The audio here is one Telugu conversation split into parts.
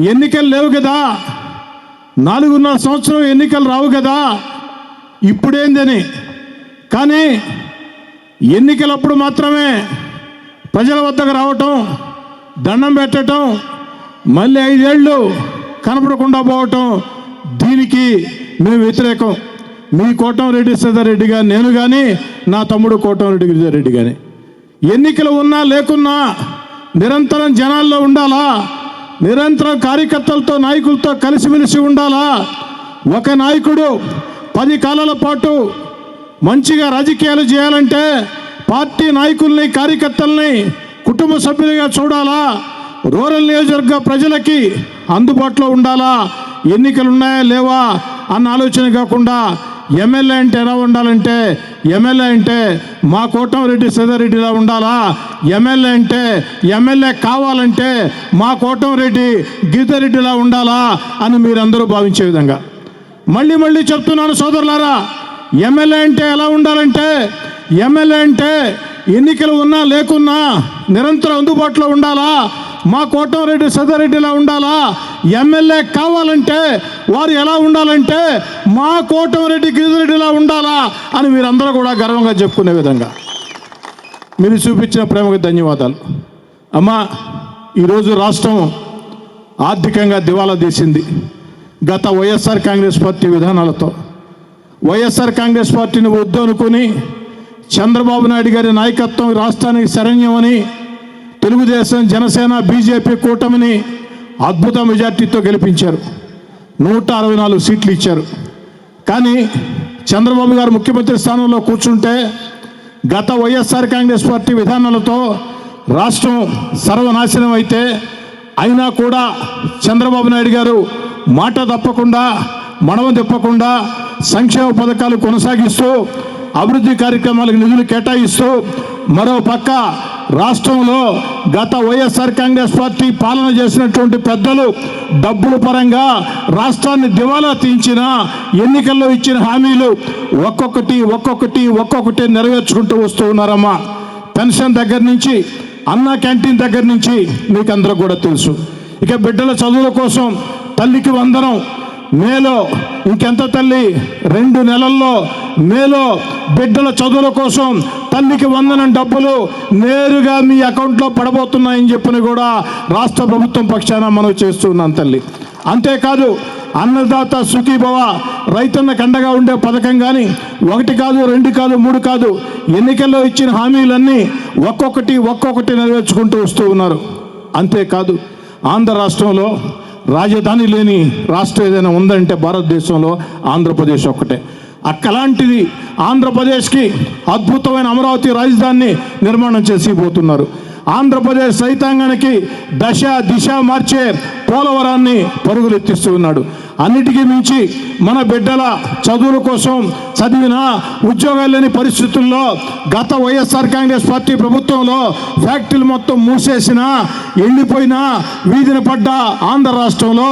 ఎన్నికలు లేవు కదా. నాలుగున్నర సంవత్సరం ఎన్నికలు రావు కదా. ఇప్పుడేందని. కానీ ఎన్నికలప్పుడు మాత్రమే ప్రజల వద్దకు రావటం దండం పెట్టడం మళ్ళీ ఐదేళ్ళు కనపడకుండా పోవటం దీనికి మేము వ్యతిరేకం. మీ కోటంరెడ్డి రెడ్డి కానీ నేను కానీ నా తమ్ముడు కోటంరెడ్డి రెడ్డి కానీ ఎన్నికలు ఉన్నా లేకున్నా నిరంతరం జనాల్లో ఉండాలా? నిరంతరం కార్యకర్తలతో నాయకులతో కలిసిమెలిసి ఉండాలా? ఒక నాయకుడు పది కాలాల పాటు మంచిగా రాజకీయాలు చేయాలంటే పార్టీ నాయకుల్ని కార్యకర్తల్ని కుటుంబ సభ్యులుగా చూడాలా? రూరల్ నియోజకవర్గ ప్రజలకి అందుబాటులో ఉండాలా? ఎన్నికలు ఉన్నాయా లేవా? అన్న ఆలోచన కాకుండా ఎమ్మెల్యే అంటే ఎలా ఉండాలంటే ఎమ్మెల్యే అంటే మా కోటమిరెడ్డి సీతారెడ్డిలా ఉండాలా? ఎమ్మెల్యే అంటే ఎమ్మెల్యే కావాలంటే మా కోటమిరెడ్డి గీతారెడ్డిలా ఉండాలా అని మీరందరూ భావించే విధంగా. మళ్ళీ మళ్ళీ చెప్తున్నాను సోదరులారా ఎమ్మెల్యే అంటే ఎలా ఉండాలంటే ఎమ్మెల్యే అంటే ఎన్నికలు ఉన్నా లేకున్నా నిరంతరం అందుబాటులో ఉండాలా? మా కోటంరెడ్డి సదారెడ్డిలా ఉండాలా? ఎమ్మెల్యే కావాలంటే వారు ఎలా ఉండాలంటే మా కోటంరెడ్డి గిరిజరెడ్డిలా ఉండాలా అని మీరందరూ కూడా గర్వంగా చెప్పుకునే విధంగా. మీరు చూపించిన ప్రేమకు ధన్యవాదాలు. అమ్మా ఈరోజు రాష్ట్రం ఆర్థికంగా దివాలా తీసింది. గత వైఎస్ఆర్ కాంగ్రెస్ పార్టీ విధానాలతో. వైఎస్ఆర్ కాంగ్రెస్ పార్టీని వద్దనుకుని చంద్రబాబు నాయుడు గారి నాయకత్వం రాష్ట్రానికి శరణ్యమని తెలుగుదేశం జనసేన బీజేపీ కూటమిని అద్భుత మెజార్టీతో గెలిపించారు. నూట అరవై నాలుగు సీట్లు ఇచ్చారు. కానీ చంద్రబాబు గారు ముఖ్యమంత్రి స్థానంలో కూర్చుంటే గత వైఎస్ఆర్ కాంగ్రెస్ పార్టీ విధానాలతో రాష్ట్రం సర్వనాశనం అయితే అయినా కూడా చంద్రబాబు నాయుడు గారు మాట తప్పకుండా మనవం తిప్పకుండా సంక్షేమ పథకాలు కొనసాగిస్తూ అభివృద్ధి కార్యక్రమాలకు నిధులు కేటాయిస్తూ మరో పక్క రాష్ట్రంలో గత వైఎస్ఆర్ కాంగ్రెస్ పార్టీ పాలన చేసినటువంటి పెద్దలు డబ్బుల పరంగా రాష్ట్రాన్ని దివాలా తీయించిన ఎన్నికల్లో ఇచ్చిన హామీలు ఒక్కొక్కటి ఒక్కొక్కటి ఒక్కొక్కటి నెరవేర్చుకుంటూ వస్తూ ఉన్నారమ్మా. పెన్షన్ దగ్గర నుంచి అన్న క్యాంటీన్ దగ్గర నుంచి మీకు అందరూ కూడా తెలుసు. ఇక బిడ్డల చదువుల కోసం తల్లికి వందనం మేలో ఇంకెంత తల్లి? రెండు నెలల్లో మేలో బిడ్డల చదువుల కోసం తల్లికి వందనం డబ్బులు నేరుగా మీ అకౌంట్లో పడబోతున్నాయని చెప్పిన కూడా రాష్ట్ర ప్రభుత్వం పక్షాన మనం చేస్తున్నాం తల్లి. అంతేకాదు అన్నదాత సుఖీభవ రైతన్న కండగా ఉండే పథకం కానీ ఒకటి కాదు రెండు కాదు మూడు కాదు ఎన్నికల్లో ఇచ్చిన హామీలన్నీ ఒక్కొక్కటి ఒక్కొక్కటి నెరవేర్చుకుంటూ వస్తూ ఉన్నారు. అంతేకాదు ఆంధ్ర రాష్ట్రంలో రాజధాని లేని రాష్ట్రం ఏదైనా ఉందంటే భారతదేశంలో ఆంధ్రప్రదేశ్ ఒక్కటే. అక్కలాంటిది ఆంధ్రప్రదేశ్కి అద్భుతమైన అమరావతి రాజధానిని నిర్మాణం చేసి పోతున్నారు ఆంధ్రప్రదేశ్ రైతాంగానికి దశ దిశ మార్చే పోలవరాన్ని పరుగులెత్తిస్తూ ఉన్నాడు అన్నిటికీ మించి మన బిడ్డల చదువుల కోసం చదివిన ఉద్యోగాలు లేని పరిస్థితుల్లో గత వైఎస్ఆర్ కాంగ్రెస్ పార్టీ ప్రభుత్వంలో ఫ్యాక్టరీలు మొత్తం మూసేసిన ఎండిపోయిన వీధిన పడ్డ ఆంధ్ర రాష్ట్రంలో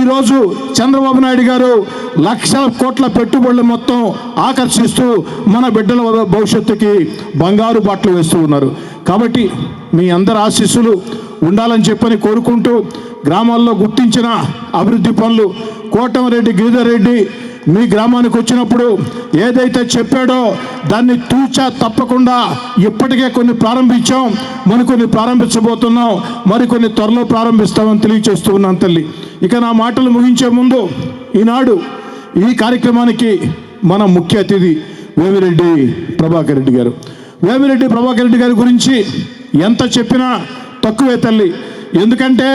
ఈరోజు చంద్రబాబు నాయుడు గారు లక్షల కోట్ల పెట్టుబడులు మొత్తం ఆకర్షిస్తూ మన బిడ్డల భవిష్యత్తుకి బంగారు బాటలు వేస్తూ ఉన్నారు. కాబట్టి మీ అందరి ఆశీస్సులు ఉండాలని చెప్పని కోరుకుంటూ గ్రామాల్లో గుర్తించిన అభివృద్ధి పనులు కోటమరెడ్డి గిరిధరెడ్డి మీ గ్రామానికి వచ్చినప్పుడు ఏదైతే చెప్పాడో దాన్ని తూచా తప్పకుండా ఇప్పటికే కొన్ని ప్రారంభించాం మరికొన్ని ప్రారంభించబోతున్నాం మరికొన్ని త్వరలో ప్రారంభిస్తామని తెలియచేస్తూ ఉన్నాను తల్లి. ఇక నా మాటలు ముగించే ముందు ఈనాడు ఈ కార్యక్రమానికి మన ముఖ్య అతిథి వేమిరెడ్డి ప్రభాకర్ రెడ్డి గారు. వేమిరెడ్డి ప్రభాకర్ రెడ్డి గారి గురించి ఎంత చెప్పినా తక్కువే తల్లి. ఎందుకంటే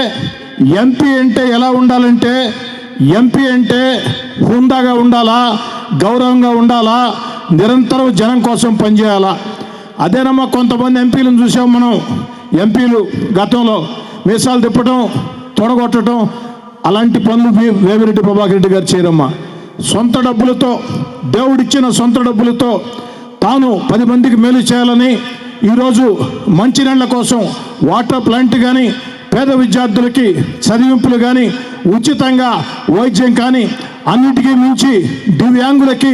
ఎంపీ అంటే ఎలా ఉండాలంటే ఎంపీ అంటే హుందాగా ఉండాలా గౌరవంగా ఉండాలా నిరంతరం జనం కోసం పనిచేయాలా. అదేనమ్మా కొంతమంది ఎంపీలను చూసాం మనం ఎంపీలు గతంలో. మీసాలు తిప్పటం తొడగొట్టడం అలాంటి పనులు వేమిరెడ్డి ప్రభాకర్ రెడ్డి గారు చేయరమ్మా. సొంత డబ్బులతో దేవుడిచ్చిన సొంత డబ్బులతో తాను పది మందికి మేలు చేయాలని ఈరోజు మంచినీళ్ళ కోసం వాటర్ ప్లాంట్ కానీ పేద విద్యార్థులకి చదివింపులు కానీ ఉచితంగా వైద్యం కానీ అన్నిటికీ మించి దివ్యాంగులకి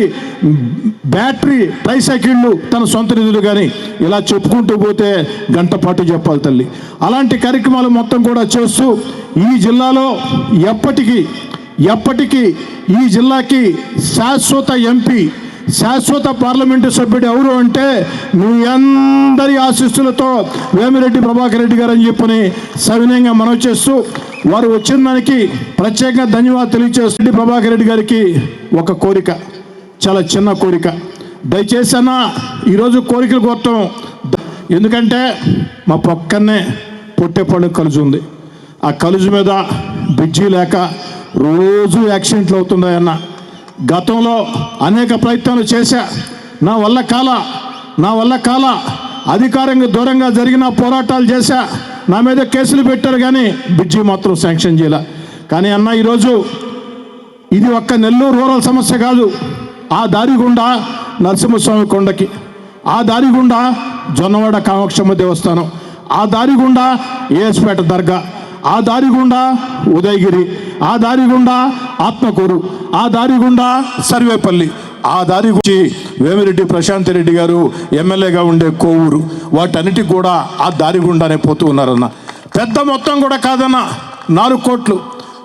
బ్యాటరీ ట్రైసైకిళ్ళు తన సొంత నిధులు కానీ ఇలా చెప్పుకుంటూ పోతే గంట పాటు చెప్పాలి తల్లి. అలాంటి కార్యక్రమాలు మొత్తం కూడా చేస్తూ ఈ జిల్లాలో ఎప్పటికీ ఎప్పటికీ ఈ జిల్లాకి శాశ్వత ఎంపీ శాశ్వత పార్లమెంటు సభ్యుడు ఎవరు అంటే మీ అందరి ఆశీస్సులతో వేమిరెడ్డి ప్రభాకర్ రెడ్డి గారు అని చెప్పని సవినయంగా మనవి చేస్తూ వారు వచ్చిన దానికి ప్రత్యేకంగా ధన్యవాదాలు తెలియజేస్తూ ప్రభాకర్ రెడ్డి గారికి ఒక కోరిక చాలా చిన్న కోరిక. దయచేసి అన్న ఈరోజు కోరికలు కోరటం ఎందుకంటే మా పక్కనే పొట్టేపళ్ళు కలుజు ఉంది. ఆ కలుజు మీద బ్రిడ్జి లేక రోజు యాక్సిడెంట్లు అవుతున్నాయన్న. గతంలో అనేక ప్రయత్నాలు చేశా. నా వల్ల కాల నా వల్ల కాల అధికారంగా దూరంగా జరిగిన పోరాటాలు చేశా. నా మీద కేసులు పెట్టారు కానీ బ్రిడ్జి మాత్రం శాంక్షన్ చేయాల. కానీ అన్న ఈరోజు ఇది ఒక్క నెల్లూరు రూరల్ సమస్య కాదు. ఆ దారి గుండా నరసింహస్వామి కొండకి ఆ దారి గుండా జొన్నవాడ కామాక్షమ్మ దేవస్థానం ఆ దారి గుండా ఏఎస్పేట దర్గా ఆ దారి గుండా ఉదయగిరి ఆ దారి గుండా ఆత్మకూరు ఆ దారి గుండా సర్వేపల్లి ఆ దారి గురించి వేమిరెడ్డి ప్రశాంత్ రెడ్డి గారు ఎమ్మెల్యేగా ఉండే కోవూరు. వాటన్నిటి కూడా ఆ దారి గుండానే పోతూ ఉన్నారన్న. పెద్ద మొత్తం కూడా కాదన్న నాలుగు కోట్లు.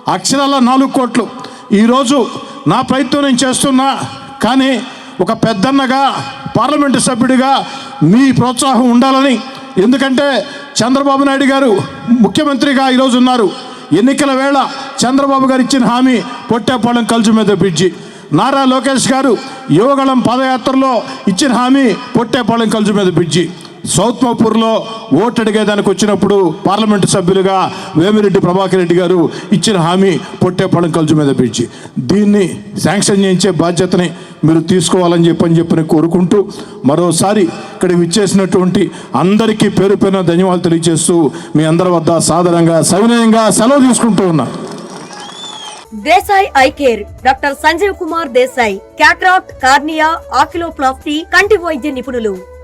అక్షరాల నాలుగు కోట్లు. ఈరోజు నా ప్రయత్నం నేను చేస్తున్నా కానీ ఒక పెద్దన్నగా పార్లమెంటు సభ్యుడిగా మీ ప్రోత్సాహం ఉండాలని. ఎందుకంటే చంద్రబాబు నాయుడు గారు ముఖ్యమంత్రిగా ఈరోజు ఉన్నారు. ఎన్నికల వేళ చంద్రబాబు గారు ఇచ్చిన హామీ పొట్టేపాలెం కల్జు మీద బ్రిడ్జి. నారా లోకేష్ గారు యువగళం పాదయాత్రలో ఇచ్చిన హామీ పొట్టేపాలెం కల్జు మీద బ్రిడ్జి. సౌత్మాపూర్లో ఓటు అడిగేదానికి వచ్చినప్పుడు పార్లమెంటు సభ్యులుగా వేమిరెడ్డి ప్రభాకర్ రెడ్డి గారు ఇచ్చిన హామీ పొట్టేపాలెం కలుజు మీద పిలిచి. దీన్ని శాంక్షన్ చేయించే బాధ్యతని మీరు తీసుకోవాలని చెప్పని చెప్పని కోరుకుంటూ మరోసారి ఇక్కడ విచ్చేసినటువంటి అందరికీ పేరు పైన ధన్యవాదాలు తెలియజేస్తూ మీ అందరి వద్ద సాధారణంగా సవినయంగా సెలవు తీసుకుంటూ ఉన్నా. Desai eye care doctor Sanjeev Kumar Desai cataract cornea oculoplasty కంటి వైద్య నిపుణులు.